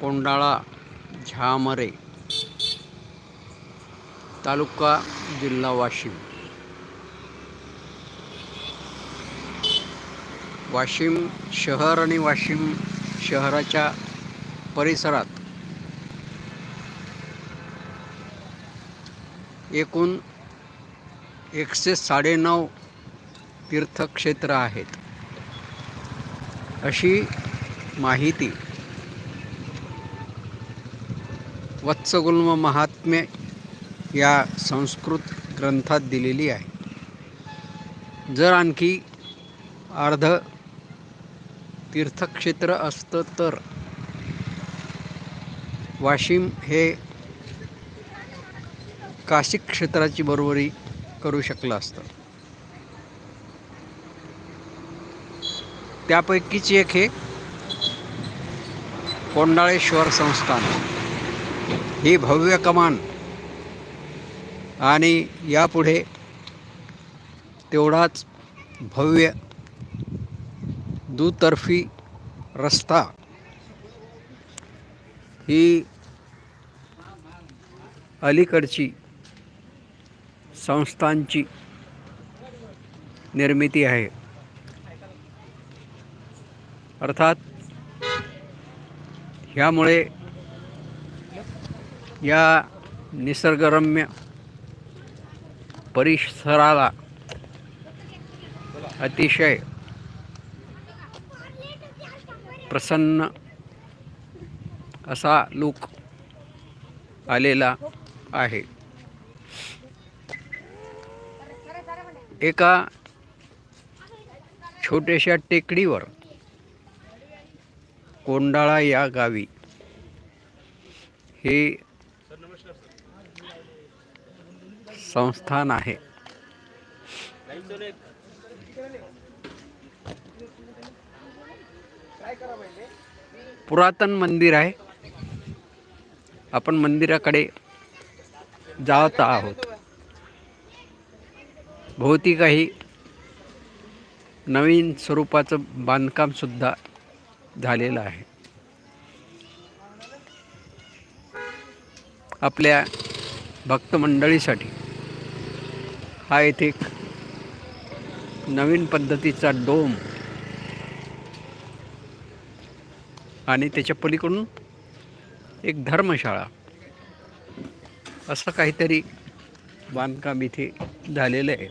कोंडाळा झामरे तालुका जिल्हा वाशिम. वाशिम शहर आणि वाशिम शहराच्या परिसरात एकूण एकशे साडेनऊ तीर्थक्षेत्र आहेत. अशी माहिती वत्सगुल्म महात्म्य या संस्कृत ग्रंथात दिलेली आहे. जर आणखी अर्ध तीर्थक्षेत्र असतं तर वाशिम हे काशी क्षेत्राची बरोबरी करू शकलं असतं. त्यापैकीच एक हे कोंडाळेश्वर संस्थान. ही भव्य कमान. आणि यापुढे तेवढाच भव्य दुतर्फी रस्ता. ही अलीकडची संस्थांची निर्मिती आहे. अर्थात ह्यामुळे या निसर्गरम्य परिसराला अतिशय प्रसन्न असा लूक आलेला आहे. एका छोट्याशा टेकडीवर कोंडाळा या गावी हे संस्थान आहे. पुरातन मंदिर आहे. आपण मंदिराकडे जात आहोत. भोवती काही नवीन स्वरूपाचं बांधकाम सुद्धा झालेलं आहे. आपल्या भक्त मंडळीसाठी हा येथे एक नवीन पद्धतीचा डोम. आणि त्याच्या पलीकडून एक धर्मशाळा. असं काहीतरी बांधकाम इथे झालेलं आहे.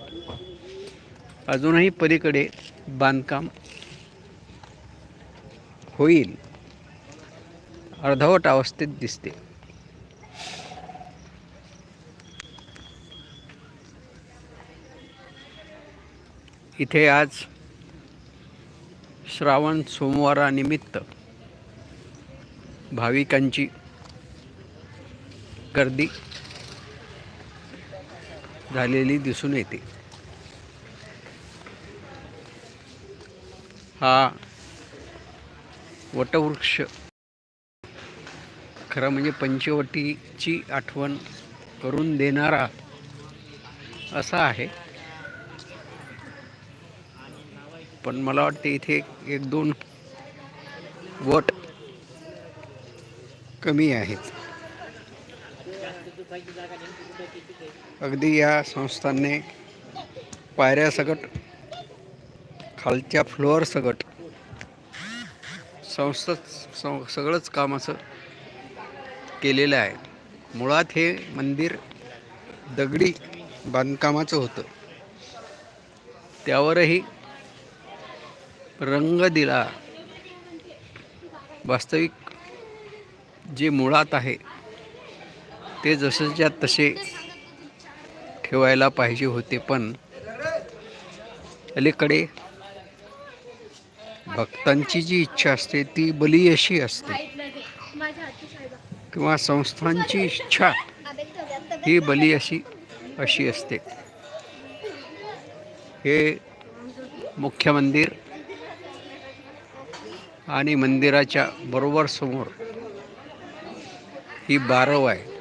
अजूनही पलीकडे बांधकाम होईल. अर्धवट अवस्थेत दिसते. इथे आज श्रावण सोमवारानिमित्त भाविकांची गर्दी झालेली दिसून येते. हा वटवृक्ष खरं म्हणजे पंचवटीची आठवण करून देणारा असा आहे. पण मला वाटते इथे एक दोन वट कमी आहेत. अगदी या संस्थांनी पायऱ्यासकट खालच्या फ्लोअरसकट संस्था सं सगळंच काम असं केलेलं आहे. मुळात हे मंदिर दगडी बांधकामाचं होतं. त्यावरही रंग दिला. वास्तविक जे मुळात आहे ते जसंच्या तसे ठेवायला पाहिजे होते पण अलीकडे भक्तांची जी इच्छा असते ती बलियशी असते. किंवा संस्थांची इच्छा ही बली अशी अशी असते. हे मुख्य मंदिर आणि मंदिराच्या बरोबर समोर ही बारव आहे.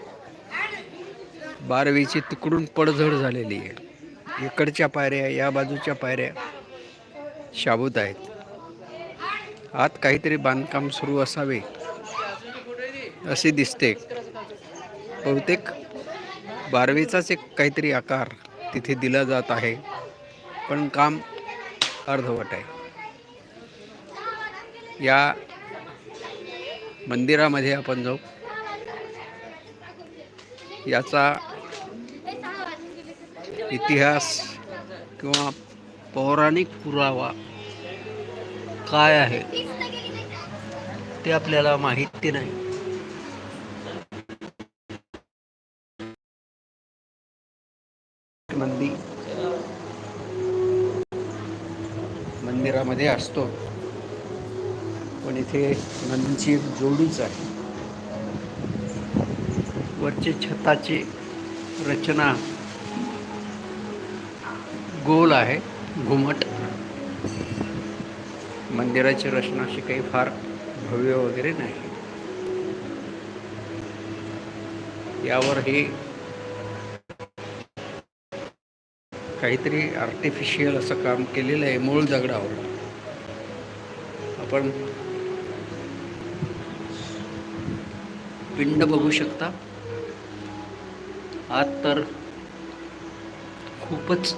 बारवीची तिकडून पडझड झालेली आहे. इकडच्या पायऱ्या या बाजूच्या पायऱ्या शाबूत आहेत. आत काहीतरी बांधकाम सुरू असावे असे दिसते. बहुतेक बारवीचाच एक काहीतरी आकार तिथे दिला जात आहे. पण काम अर्धवट आहे. या मंदिरामध्ये आपण जाऊ. याचा इतिहास किंवा पौराणिक पुरावा काय आहे ते आपल्याला माहिती नाही. मंदिरामध्ये असतो. पण इथे नंदीची एक जोडीच आहे. वरचे छताची रचना गोल आहे घुमट. मंदिराची रचना अशी काही फार भव्य वगैरे नाही. यावर हे काहीतरी आर्टिफिशियल असं काम केलेलं आहे मूळ दगडावर. आपण पिंड बघू शकता. आत तर खूपच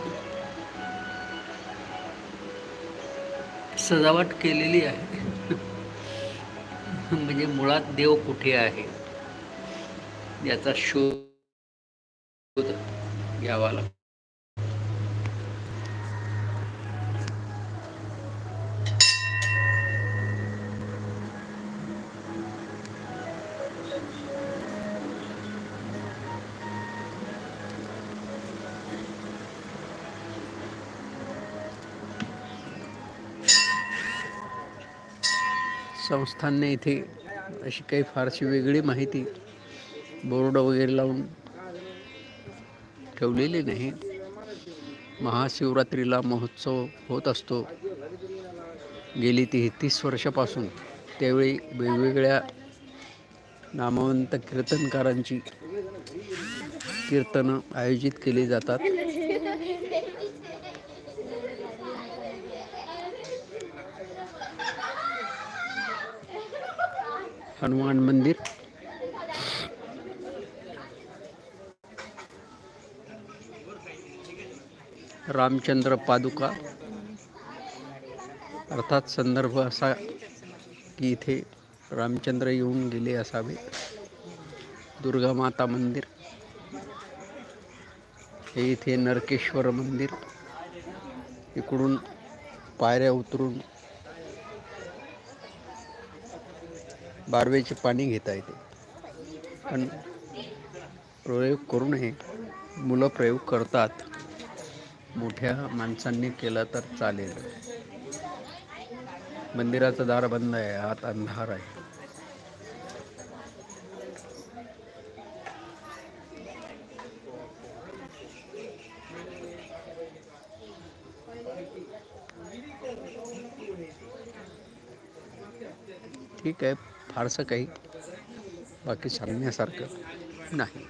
सजावट केलेली आहे. म्हणजे मुळात देव कुठे आहे? याचा शोध घ्यावा लागतो. संस्थांनी इथे अशी काही फारशी वेगळी माहिती बोर्ड वगैरे लावून ठेवलेली नाही. महाशिवरात्रीला महोत्सव होत असतो. गेली तेहतीस वर्षापासून. त्यावेळी वेगवेगळ्या नामवंत कीर्तनकारांची कीर्तनं आयोजित केली जातात. हनुमान मंदिर. रामचंद्र पादुका. अर्थात संदर्भ असा की इथे रामचंद्र येऊन गेले असावे. दुर्गा माता मंदिर. हे इथे नरकेश्वर मंदिर. इकडून पायऱ्या उतरून बारवेचे पाणी घेता येते. पण प्रयोग करूनही मुलं प्रयोग करतात. मोठ्या माणसांनी केला तर चालेल. मंदिराचं दार बंद आहे. आत अंधार आहे. ठीक आहे. फारसं काही बाकी सांगण्यासारखं नाही.